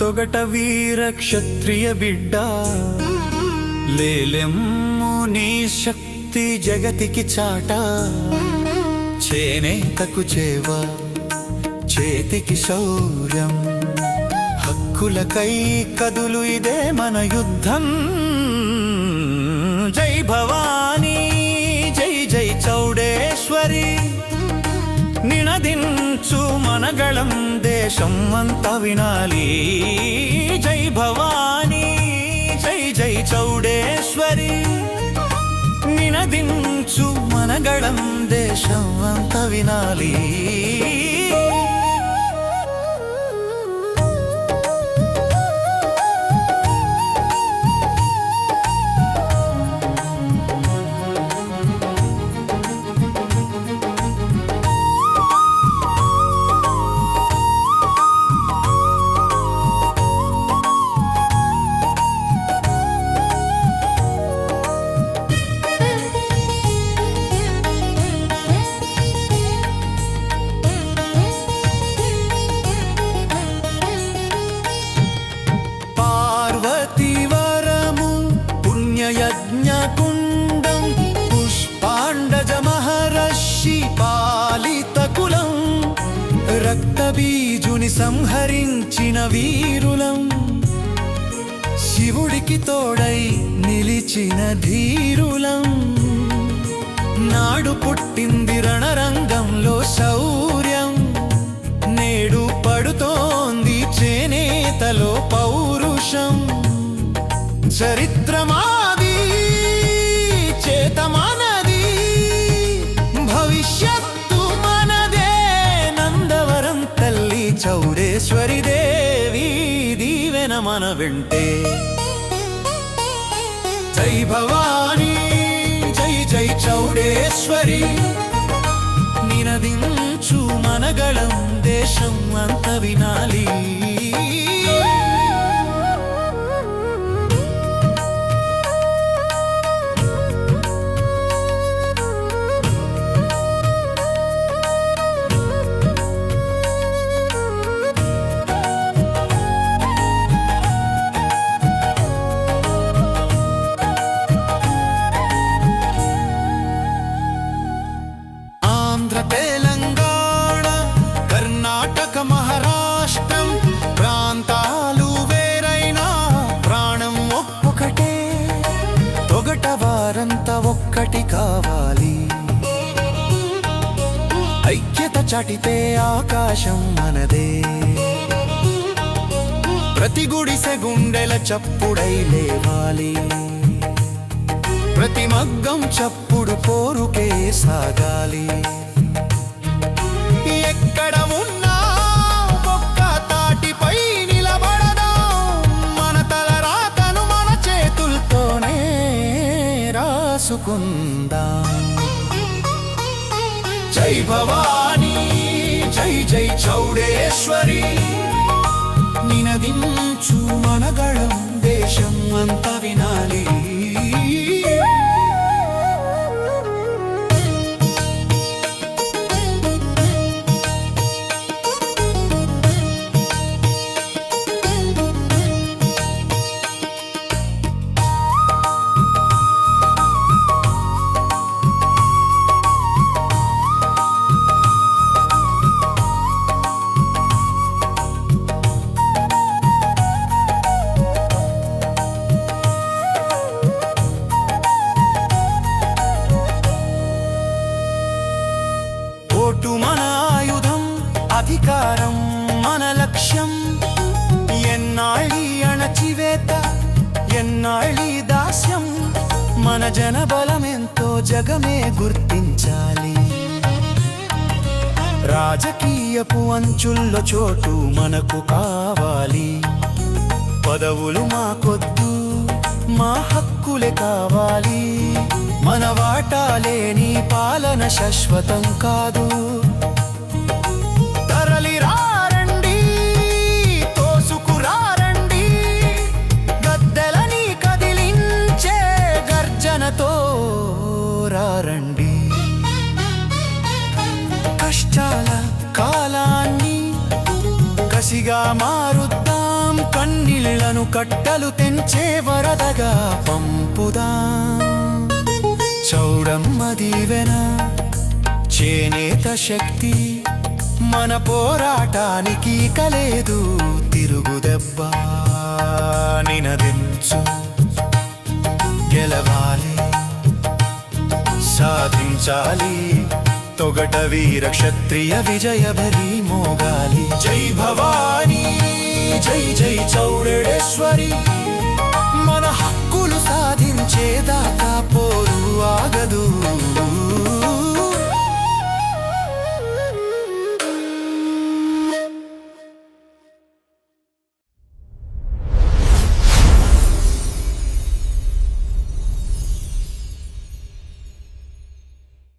తొగట వీర క్షత్రియ బిడ్డ. లేలెమ్ము నీ శక్తి జగతికి చాట. చేనేతకు చేవ చేతికి శౌర్యం. హక్కులకై కదులు ఇదే మన యుద్ధం. జై భవానీ జై జై చౌడేశ్వరి. నినదించు మనగళం దేశం అంత వినాలి. జై భవానీ జై జై చౌడేశ్వరి. నినదించు మనగళం దేశం అంత వినాలి. పుణ్యయజ్ఞకుండం పుష్పాండజ మహర్షి పాలితకులం రక్తబీజుని సంహరించిన వీరులం. శివుడికి తోడై నిలిచిన ధీరులం. నాడు పుట్టింది రణరంగంలో శౌర్యం. నేడు పడుతోంది చేనేతలో పౌరుషం. చరిత్రమా మన వెంటే. జై భవానీ జై జై చౌడేశ్వరి. నినదించు మనగళం దేశం అంత వినాలి. కావాలి. ఐక్యత చాటితే ఆకాశం మనదే. ప్రతి గుడిసె గుండెల చప్పుడై లేవాలి. ప్రతి మగ్గం చప్పుడు పోరుకే సాగాలి. రాసుకుందాం జై భవానీ జై జై చౌడేశ్వరి. చేత ఎన్నాళ్ళీ దాస్యం? మన జనబలమెంతో జగమే గుర్తించాలి. రాజకీయపు అంచుల్లో చోటు మనకు కావాలి. పదవులు మాకొద్దు మా హక్కులే కావాలి. మన వాటాలేని పాలన శాశ్వతం కాదు. నదిగా మారుద్దాం. కన్నీళ్ళను కట్టలు తెంచే వరదగా పంపుదాం. చౌడమ్మ దీవెన చేనేత శక్తి మన పోరాటానికి కలేదు తిరుగుదెబ్బ నినదించు. గెలవాలి సాధించాలి తొగట వీర క్షత్రియ విజయ భరి మోగాలి. జై భవానీ!